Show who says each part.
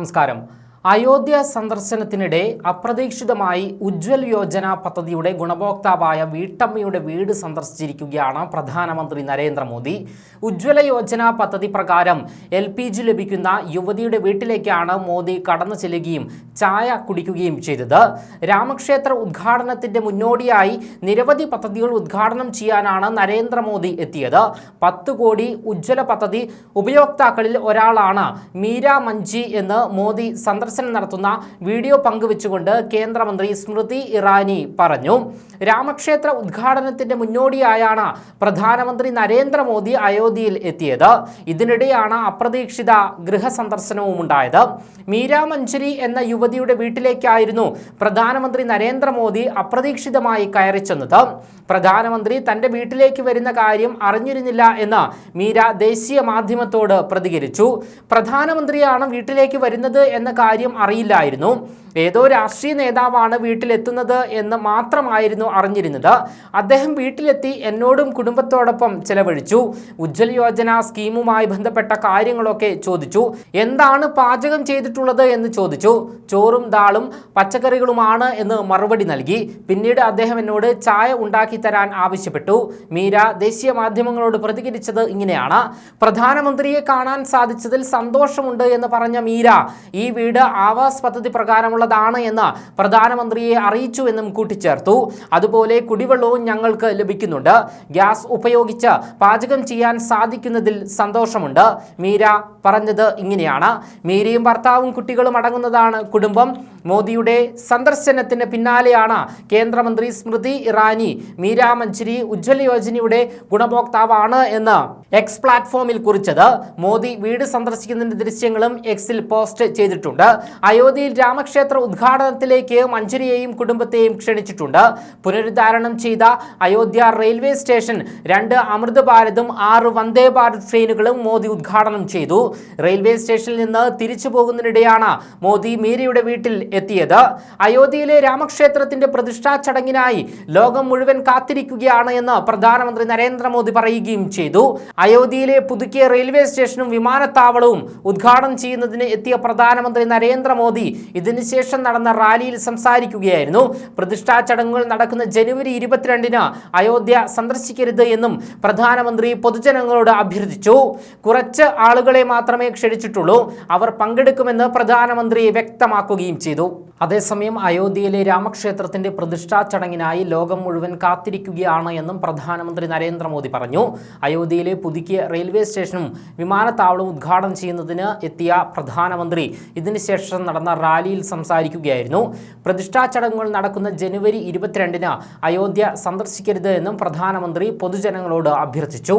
Speaker 1: നമസ്കാരം. അയോധ്യ സന്ദർശനത്തിനിടെ അപ്രതീക്ഷിതമായി ഉജ്ജ്വൽ യോജന പദ്ധതിയുടെ ഗുണഭോക്താവായ വീട്ടമ്മയുടെ വീട് സന്ദർശിച്ചിരിക്കുകയാണ് പ്രധാനമന്ത്രി നരേന്ദ്രമോദി. ഉജ്ജ്വല യോജന പദ്ധതി പ്രകാരം എൽ പി ജി ലഭിക്കുന്ന യുവതിയുടെ വീട്ടിലേക്കാണ് മോദി കടന്നു ചെല്ലുകയും ചായ കുടിക്കുകയും ചെയ്തത്. രാമക്ഷേത്ര ഉദ്ഘാടനത്തിന്റെ മുന്നോടിയായി നിരവധി പദ്ധതികൾ ഉദ്ഘാടനം ചെയ്യാനാണ് നരേന്ദ്രമോദി എത്തിയത്. പത്ത് കോടി ഉജ്ജ്വല പദ്ധതി ഉപയോക്താക്കളിൽ ഒരാളാണ് മീര മഞ്ജി എന്ന് മോദി സന്ദർശനം നടത്തുന്ന വീഡിയോ പങ്കുവെച്ചുകൊണ്ട് കേന്ദ്രമന്ത്രി സ്മൃതി ഇറാനി പറഞ്ഞു. രാമക്ഷേത്ര ഉദ്ഘാടനത്തിന്റെ മുന്നോടിയായാണ് പ്രധാനമന്ത്രി നരേന്ദ്രമോദി അയോധ്യയിൽ എത്തിയത്. ഇതിനിടെയാണ് അപ്രതീക്ഷിത ഗൃഹസന്ദർശനവും ഉണ്ടായത്. മീര മഞ്ചരി എന്ന യുവതിയുടെ വീട്ടിലേക്കായിരുന്നു പ്രധാനമന്ത്രി നരേന്ദ്രമോദി അപ്രതീക്ഷിതമായി കയറി ചെന്നത്. പ്രധാനമന്ത്രി തന്റെ വീട്ടിലേക്ക് വരുന്ന കാര്യം അറിഞ്ഞിരുന്നില്ല എന്ന് മീര ദേശീയ മാധ്യമത്തോട് പ്രതികരിച്ചു. പ്രധാനമന്ത്രിയാണ് വീട്ടിലേക്ക് വരുന്നത് എന്ന കാര്യം അറിയില്ലായിരുന്നു. ഏതോ രാഷ്ട്രീയ നേതാവാണ് വീട്ടിലെത്തുന്നത് എന്ന് മാത്രമായിരുന്നു അറിഞ്ഞിരുന്നത്. അദ്ദേഹം വീട്ടിലെത്തി എന്നോടും കുടുംബത്തോടൊപ്പം ചെലവഴിച്ചു. ഉജ്ജ്വല യോജന സ്കീമുമായി ബന്ധപ്പെട്ട കാര്യങ്ങളൊക്കെ ചോദിച്ചു. എന്താണ് പാചകം ചെയ്തിട്ടുള്ളത് എന്ന് ചോദിച്ചു. ചോറും ദാളും പച്ചക്കറികളുമാണ് എന്ന് മറുപടി നൽകി. പിന്നീട് അദ്ദേഹം എന്നോട് ചായ ഉണ്ടാക്കി തരാൻ ആവശ്യപ്പെട്ടു. മീര ദേശീയ മാധ്യമങ്ങളോട് പ്രതികരിച്ചത് ഇങ്ങനെയാണ്. പ്രധാനമന്ത്രിയെ കാണാൻ സാധിച്ചതിൽ സന്തോഷമുണ്ട് എന്ന് പറഞ്ഞ മീര ഈ വീട് ആവാസ് പദ്ധതി പ്രകാരമുള്ളതാണ് എന്ന് പ്രധാനമന്ത്രിയെ അറിയിച്ചു എന്നും കൂട്ടിച്ചേർത്തു. അതുപോലെ കുടിവെള്ളവും ഞങ്ങൾക്ക് ലഭിക്കുന്നുണ്ട്. ഗ്യാസ് ഉപയോഗിച്ച് പാചകം ചെയ്യാൻ സാധിക്കുന്നതിൽ സന്തോഷമുണ്ട്. മീര പറഞ്ഞത് ഇങ്ങനെയാണ്. മീരയും ഭർത്താവും കുട്ടികളും അടങ്ങുന്നതാണ് കുടുംബം. മോദിയുടെ സന്ദർശനത്തിന് പിന്നാലെയാണ് കേന്ദ്രമന്ത്രി സ്മൃതി ഇറാനി. മീര മഞ്ചരി ഉജ്ജ്വല യോജനയുടെ ഗുണഭോക്താവാണ് എന്ന് എക്സ് പ്ലാറ്റ്ഫോമിൽ കുറിച്ചത്. മോദി വീട് സന്ദർശിക്കുന്നതിന്റെ ദൃശ്യങ്ങളും എക്സിൽ പോസ്റ്റ് ചെയ്തിട്ടുണ്ട്. അയോധ്യയിൽ രാമക്ഷേത്ര ഉദ്ഘാടനത്തിലേക്ക് മഞ്ജരിയെയും കുടുംബത്തെയും ക്ഷണിച്ചിട്ടുണ്ട്. പുനരുദ്ധാരണം ചെയ്ത അയോധ്യ റെയിൽവേ സ്റ്റേഷൻ രണ്ട് അമൃത് ഭാരതും ആറ് വന്ദേ ഭാരത് ട്രെയിനുകളും മോദി ഉദ്ഘാടനം ചെയ്തു. റെയിൽവേ സ്റ്റേഷനിൽ നിന്ന് തിരിച്ചു പോകുന്നതിനിടെയാണ് മോദി മീരയുടെ വീട്ടിൽ എത്തിയത്. അയോധ്യയിലെ രാമക്ഷേത്രത്തിന്റെ പ്രതിഷ്ഠാ ചടങ്ങിനായി ലോകം മുഴുവൻ കാത്തിരിക്കുകയാണ് എന്ന് പ്രധാനമന്ത്രി നരേന്ദ്രമോദി പറയുകയും ചെയ്തു. അയോധ്യയിലെ പുതുക്കിയ റെയിൽവേ സ്റ്റേഷനും വിമാനത്താവളവും ഉദ്ഘാടനം ചെയ്യുന്നതിന് എത്തിയ പ്രധാനമന്ത്രി നരേന്ദ്രമോദി ഇതിനുശേഷം നടന്ന റാലിയിൽ സംസാരിക്കുകയായിരുന്നു. പ്രതിഷ്ഠാ ചടങ്ങുകൾ നടക്കുന്ന ജനുവരി ഇരുപത്തിരണ്ടിന് അയോധ്യ സന്ദർശിക്കരുത് എന്നും പ്രധാനമന്ത്രി പൊതുജനങ്ങളോട് അഭ്യർത്ഥിച്ചു. കുറച്ച് ആളുകളെ മാത്രമേ ക്ഷണിച്ചിട്ടുള്ളൂ. അവർ പങ്കെടുക്കുമെന്ന് പ്രധാനമന്ത്രി വ്യക്തമാക്കുകയും ചെയ്തു. അതേസമയം അയോധ്യയിലെ രാമക്ഷേത്രത്തിന്റെ പ്രതിഷ്ഠാ ചടങ്ങിനായി ലോകം മുഴുവൻ കാത്തിരിക്കുകയാണ് എന്നും പ്രധാനമന്ത്രി നരേന്ദ്രമോദി പറഞ്ഞു. അയോധ്യയിലെ പുതുക്കിയ റെയിൽവേ സ്റ്റേഷനും വിമാനത്താവളവും ഉദ്ഘാടനം ചെയ്യുന്നതിന് എത്തിയ പ്രധാനമന്ത്രി ഇതിനുശേഷം നടന്ന റാലിയിൽ സംസാരിക്കുകയായിരുന്നു. പ്രതിഷ്ഠാ ചടങ്ങുകൾ നടക്കുന്ന ജനുവരി ഇരുപത്തിരണ്ടിന് അയോധ്യ സന്ദർശിക്കരുത് എന്നും പ്രധാനമന്ത്രി പൊതുജനങ്ങളോട് അഭ്യർത്ഥിച്ചു.